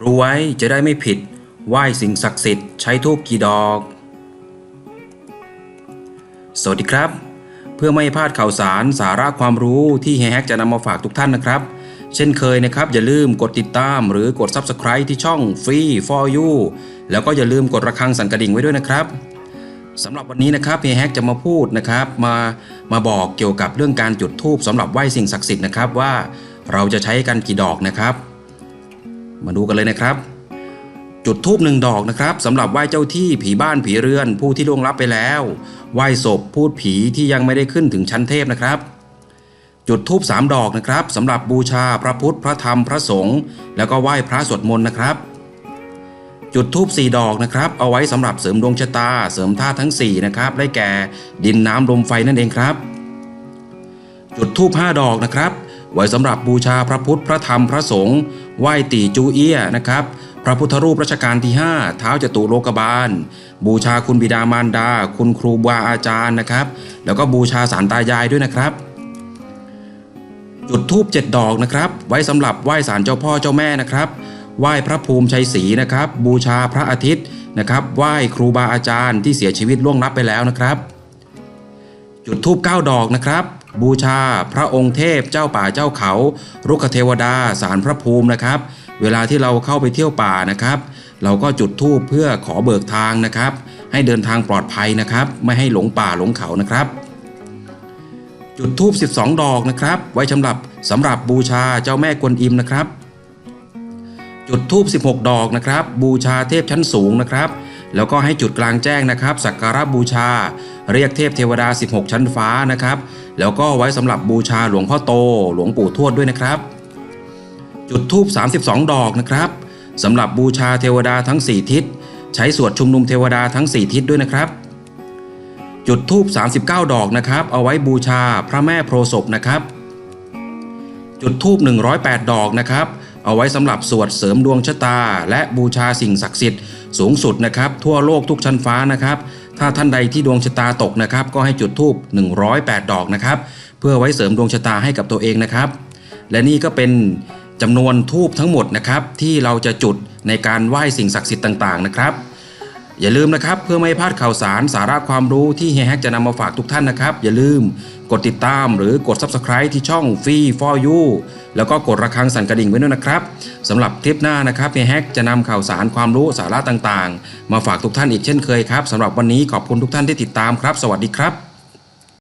รู้ไว้จะได้ไม่ผิด ไหว้สิ่งศักดิ์สิทธิ์ใช้ทูบกี่ดอก สวัสดีครับ เพื่อไม่พลาดข่าวสารสาระความรู้ที่เฮแฮกจะนำมาฝากทุกท่านนะครับ เช่นเคยนะครับ อย่าลืมกดติดตามหรือกด Subscribe ที่ช่อง Free for You แล้วก็อย่าลืมกดระฆังสั่นกระดิ่งไว้ด้วยนะครับสำหรับวันนี้นะครับเฮแฮกจะมาพูดนะครับมามาบอกเกี่ยวกับเรื่องการจุดธูปสำหรับไหว้สิ่งศักดิ์สิทธิ์นะครับว่าเราจะใช้กันกี่ดอกนะครับ มาดูกันเลยนะครับ จุดธูปหนึ่งดอกนะครับสำหรับไหว้เจ้าที่ผีบ้านผีเรือน ผู้ที่ล่วงลับไปแล้ว ไหว้ศพพูดผีที่ยังไม่ได้ขึ้นถึงชั้นเทพนะครับ จุดธูปสามดอกนะครับสำหรับบูชาพระพุทธพระธรรมพระสงฆ์แล้วก็ไหว้พระสวดมนต์นะครับจุดธูปสี่ดอกนะครับ เอาไว้สำหรับเสริมดวงชะตา เสริมธาตุทั้งสี่นะครับ ได้แก่ดินน้ำลมไฟนั่นเองครับ จุดธูปห้าดอกนะครับ ไว้สำหรับบูชาพระพุทธพระธรรมพระสงฆ์ไหว้ตีจูเอียนะครับ พระพุทธรูปรัชกาลที่ 5 เท้าจตุโลกบาล บูชาคุณบิดามารดา คุณครูบาอาจารย์นะครับ แล้วก็บูชาสารตายายด้วยนะครับ จุดทูบเจ็ดดอกนะครับ ไว้สำหรับไหว้สารเจ้าพ่อเจ้าแม่นะครับ ไหว้พระภูมิชัยศรีนะครับ บูชาพระอาทิตย์นะครับ ไหว้ครูบาอาจารย์ที่เสียชีวิตล่วงลับไปแล้วนะครับจุดทูบ9ดอกนะครับ บูชาพระองค์เทพเจ้าป่าเจ้าเขารุกขเทวดาสารพระภูมินะครับ เวลาที่เราเข้าไปเที่ยวป่านะครับ เราก็จุดธูปเพื่อขอเบิกทางนะครับ ให้เดินทางปลอดภัยนะครับ ไม่ให้หลงป่าหลงเขานะครับ จุดธูป 12 ดอกนะครับ ไว้สำหรับสำหรับบูชาเจ้าแม่กวนอิมนะครับ จุดธูป 16 ดอกนะครับ บูชาเทพชั้นสูงนะครับ แล้วก็ให้จุดกลางแจ้งนะครับสักการะบูชา เรียกเทพเทวดา 16 ชั้นฟ้านะครับ แล้วก็ไว้สำหรับบูชาหลวงพ่อโต หลวงปู่ทวดด้วยนะครับ จุดธูป32 ดอกนะครับสำหรับบูชาเทวดาทั้ง 4 ทิศ ใช้สวดชุมนุมเทวดาทั้ง 4 ทิศด้วยนะครับ จุดธูป39 ดอกนะครับ เอาไว้บูชาพระแม่โพศพนะครับ จุดธูป108 ดอกนะครับ เอาไว้สำหรับสวดเสริมดวงชะตา และบูชาสิ่งศักดิ์สิทธิ์สูงสุดนะครับ ทั่วโลกทุกชั้นฟ้านะครับ ถ้าท่านใดที่ดวงชะตาตกนะครับ ก็ให้จุดธูป108 ดอกนะครับ เพื่อไว้เสริมดวงชะตาให้กับตัวเองนะครับ และนี่ก็เป็นจำนวนทูบทั้งหมดนะครับ ที่เราจะจุดในการไหว้สิ่งศักดิ์สิทธิ์ต่างๆนะครับ อย่าลืมนะครับเพื่อไม่ให้พลาดข่าวสารสาระความรู้ที่เฮียแฮกจะนำมาฝากทุกท่านนะครับ อย่าลืมกดติดตามหรือกด Subscribe ที่ช่อง Free for You แล้วก็กดระฆังสั่นกระดิ่งไว้ด้วยนะครับสำหรับคลิปหน้านะครับเฮียแฮกจะนำข่าวสารความรู้สาระต่างๆ มาฝากทุกท่านอีกเช่นเคยครับสำหรับวันนี้ขอบคุณทุกท่านที่ติดตามครับ สวัสดีครับ